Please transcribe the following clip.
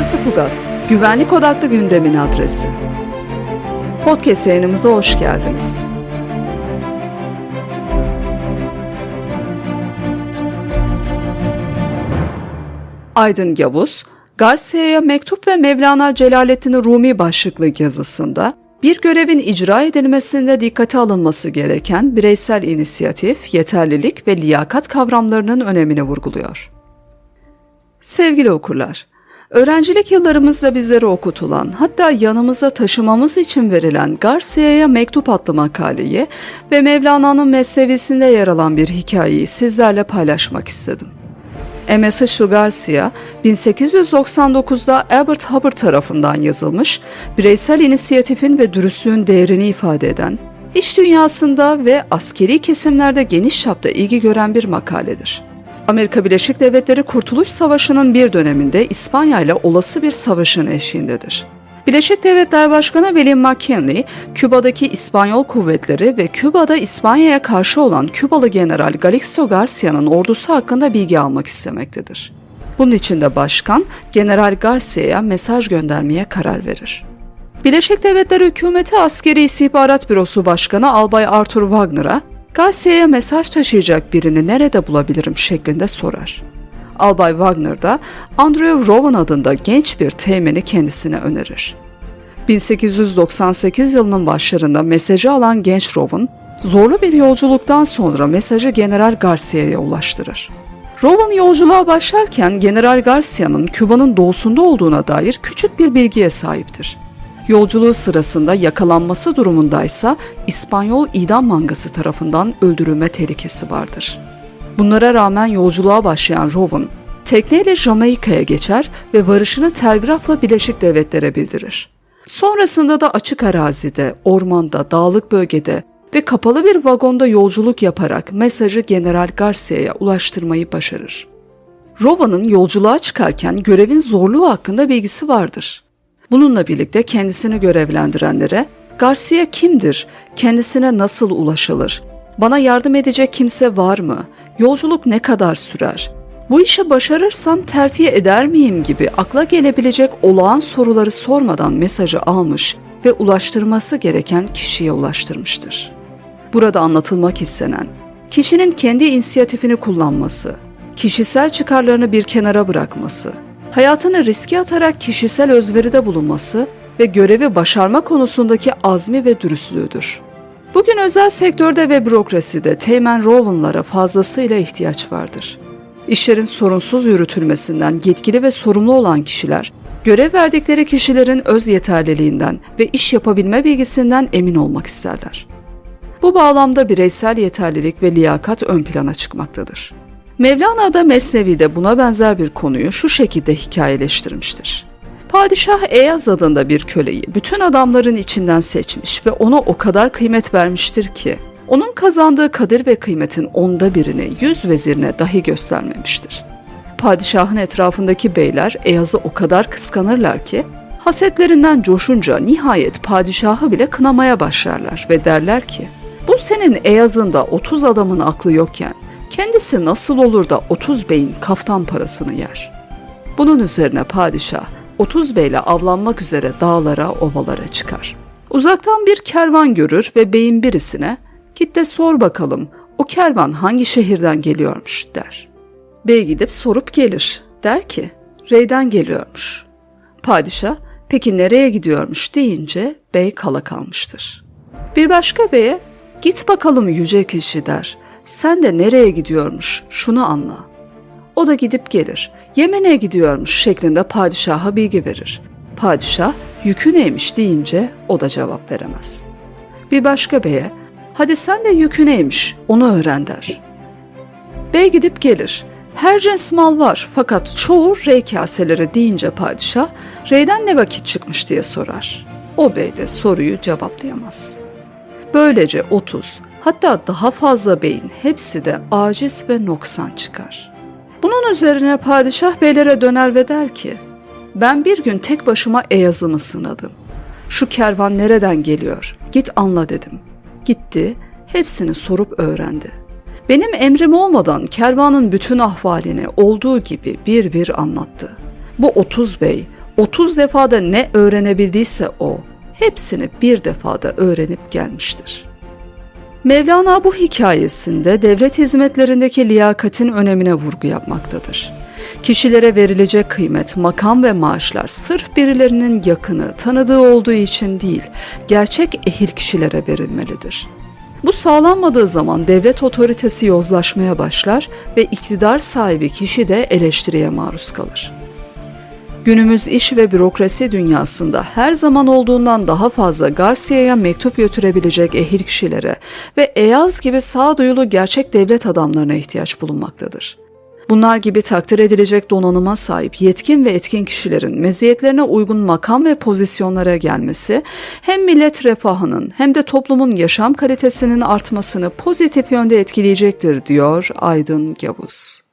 Burası Pugat, güvenlik odaklı gündemin adresi. Podcast yayınımıza hoş geldiniz. Aydın Yavuz, Garcia'ya mektup ve Mevlana Celaleddin Rumi başlıklı yazısında bir görevin icra edilmesinde dikkate alınması gereken bireysel inisiyatif, yeterlilik ve liyakat kavramlarının önemini vurguluyor. Sevgili okurlar, öğrencilik yıllarımızda bizlere okutulan, hatta yanımıza taşımamız için verilen Garcia'ya Mektup adlı makaleyi ve Mevlana'nın mesnevisinde yer alan bir hikayeyi sizlerle paylaşmak istedim. M.S. Garcia, 1899'da Albert Hubbard tarafından yazılmış, bireysel inisiyatifin ve dürüstlüğün değerini ifade eden, iş dünyasında ve askeri kesimlerde geniş çapta ilgi gören bir makaledir. Amerika Birleşik Devletleri Kurtuluş Savaşı'nın bir döneminde İspanya ile olası bir savaşın eşiğindedir. Birleşik Devletler Başkanı William McKinley, Küba'daki İspanyol kuvvetleri ve Küba'da İspanya'ya karşı olan Kübalı General Galixo Garcia'nın ordusu hakkında bilgi almak istemektedir. Bunun için de başkan, General Garcia'ya mesaj göndermeye karar verir. Birleşik Devletler Hükümeti Askeri İstihbarat Bürosu Başkanı Albay Arthur Wagner'a Garcia'ya mesaj taşıyacak birini nerede bulabilirim şeklinde sorar. Albay Wagner da Andrew Rowan adında genç bir teğmeni kendisine önerir. 1898 yılının başlarında mesajı alan genç Rowan, zorlu bir yolculuktan sonra mesajı General Garcia'ya ulaştırır. Rowan yolculuğa başlarken General Garcia'nın Küba'nın doğusunda olduğuna dair küçük bir bilgiye sahiptir. Yolculuğu sırasında yakalanması durumundaysa İspanyol idam mangası tarafından öldürülme tehlikesi vardır. Bunlara rağmen yolculuğa başlayan Rowan, tekneyle Jamaika'ya geçer ve varışını telgrafla Birleşik Devletlere bildirir. Sonrasında da açık arazide, ormanda, dağlık bölgede ve kapalı bir vagonda yolculuk yaparak mesajı General Garcia'ya ulaştırmayı başarır. Rowan'ın yolculuğa çıkarken görevin zorluğu hakkında bilgisi vardır. Bununla birlikte kendisini görevlendirenlere Garcia kimdir, kendisine nasıl ulaşılır, bana yardım edecek kimse var mı, yolculuk ne kadar sürer, bu işi başarırsam terfi eder miyim? gibi akla gelebilecek olağan soruları sormadan mesajı almış ve ulaştırması gereken kişiye ulaştırmıştır. Burada anlatılmak istenen, kişinin kendi inisiyatifini kullanması, kişisel çıkarlarını bir kenara bırakması, hayatını riske atarak kişisel özveride bulunması ve görevi başarma konusundaki azmi ve dürüstlüğüdür. Bugün özel sektörde ve bürokraside Teğmen Rowan'lara fazlasıyla ihtiyaç vardır. İşlerin sorunsuz yürütülmesinden yetkili ve sorumlu olan kişiler, görev verdikleri kişilerin öz yeterliliğinden ve iş yapabilme bilgisinden emin olmak isterler. Bu bağlamda bireysel yeterlilik ve liyakat ön plana çıkmaktadır. Mevlana da Mesnevi'de buna benzer bir konuyu şu şekilde hikayeleştirmiştir. Padişah Eyaz adında bir köleyi bütün adamların içinden seçmiş ve ona o kadar kıymet vermiştir ki, onun kazandığı kadir ve kıymetin onda birini yüz vezirine dahi göstermemiştir. Padişahın etrafındaki beyler Eyaz'ı o kadar kıskanırlar ki, hasetlerinden coşunca nihayet padişahı bile kınamaya başlarlar ve derler ki, bu senin Eyaz'ın da 30 adamın aklı yokken, kendisi nasıl olur da 30 beyin kaftan parasını yer? Bunun üzerine padişah 30 beyle avlanmak üzere dağlara, ovalara çıkar. Uzaktan bir kervan görür ve beyin birisine git de sor bakalım o kervan hangi şehirden geliyormuş der. Bey gidip sorup gelir. Der ki Rey'den geliyormuş. Padişah peki nereye gidiyormuş deyince bey kala kalmıştır. Bir başka beye git bakalım yüce kişi der. Sen de nereye gidiyormuş şunu anla. O da gidip gelir. Yemen'e gidiyormuş şeklinde padişaha bilgi verir. Padişah yükü neymiş deyince o da cevap veremez. Bir başka beye hadi sen de yükü neymiş onu öğren der. Bey gidip gelir. Her cins mal var fakat çoğu rey kaseleri deyince padişah reyden ne vakit çıkmış diye sorar. O bey de soruyu cevaplayamaz. Böylece 30 hatta daha fazla beyin hepsi de aciz ve noksan çıkar. Bunun üzerine padişah beylere döner ve der ki, ben bir gün tek başıma Eyaz'ımı sınadım. Şu kervan nereden geliyor? Git anla dedim. Gitti, hepsini sorup öğrendi. Benim emrim olmadan kervanın bütün ahvalini olduğu gibi bir bir anlattı. Bu 30 bey 30 defada ne öğrenebildiyse o, hepsini bir defada öğrenip gelmiştir. Mevlana bu hikayesinde devlet hizmetlerindeki liyakatin önemine vurgu yapmaktadır. Kişilere verilecek kıymet, makam ve maaşlar sırf birilerinin yakını, tanıdığı olduğu için değil, gerçek ehil kişilere verilmelidir. Bu sağlanmadığı zaman devlet otoritesi yozlaşmaya başlar ve iktidar sahibi kişi de eleştiriye maruz kalır. Günümüz iş ve bürokrasi dünyasında her zaman olduğundan daha fazla Garcia'ya mektup götürebilecek ehil kişilere ve Eyaz gibi sağduyulu gerçek devlet adamlarına ihtiyaç bulunmaktadır. Bunlar gibi takdir edilecek donanıma sahip yetkin ve etkin kişilerin meziyetlerine uygun makam ve pozisyonlara gelmesi hem millet refahının hem de toplumun yaşam kalitesinin artmasını pozitif yönde etkileyecektir diyor Aydın Gavuz.